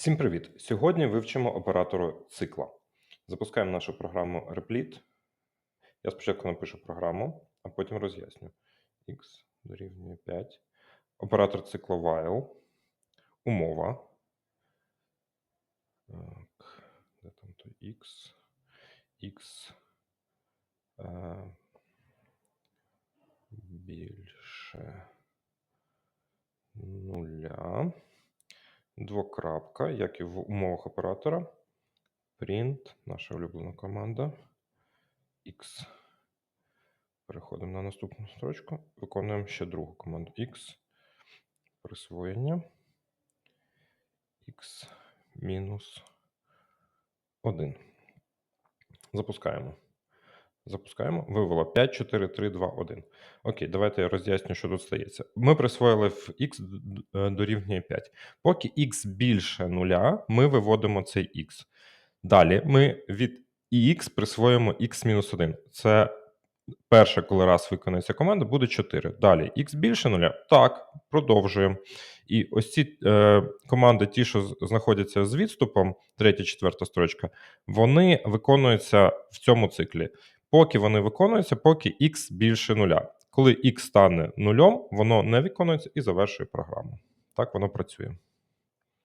Всім привіт! Сьогодні вивчимо оператору цикла. Запускаємо нашу програму Replit. Я спочатку напишу програму, а потім роз'ясню. x дорівнює 5. Оператор цикла while. Умова. Так, де там той x? x е, більше нуля. Двокрапка, як і в умовах оператора. Print, наша улюблена команда. X. Переходимо на наступну строчку. Виконуємо ще другу команду X. Присвоєння. X мінус 1. Запускаємо. Запускаємо. Вивело 5, 4, 3, 2, 1. Окей, давайте я роз'ясню, що тут стається. Ми присвоїли в x дорівнює 5. Поки x більше нуля, ми виводимо цей x. Далі ми від x присвоїмо x-1. Це перше, коли раз виконується команда, буде 4. Далі x більше нуля. Так, продовжуємо. І ось ці е, команди, ті, що знаходяться з відступом, третя, четверта строчка, вони виконуються в цьому циклі. Поки вони виконуються, поки x більше нуля. Коли x стане нульом, воно не виконується і завершує програму. Так воно працює.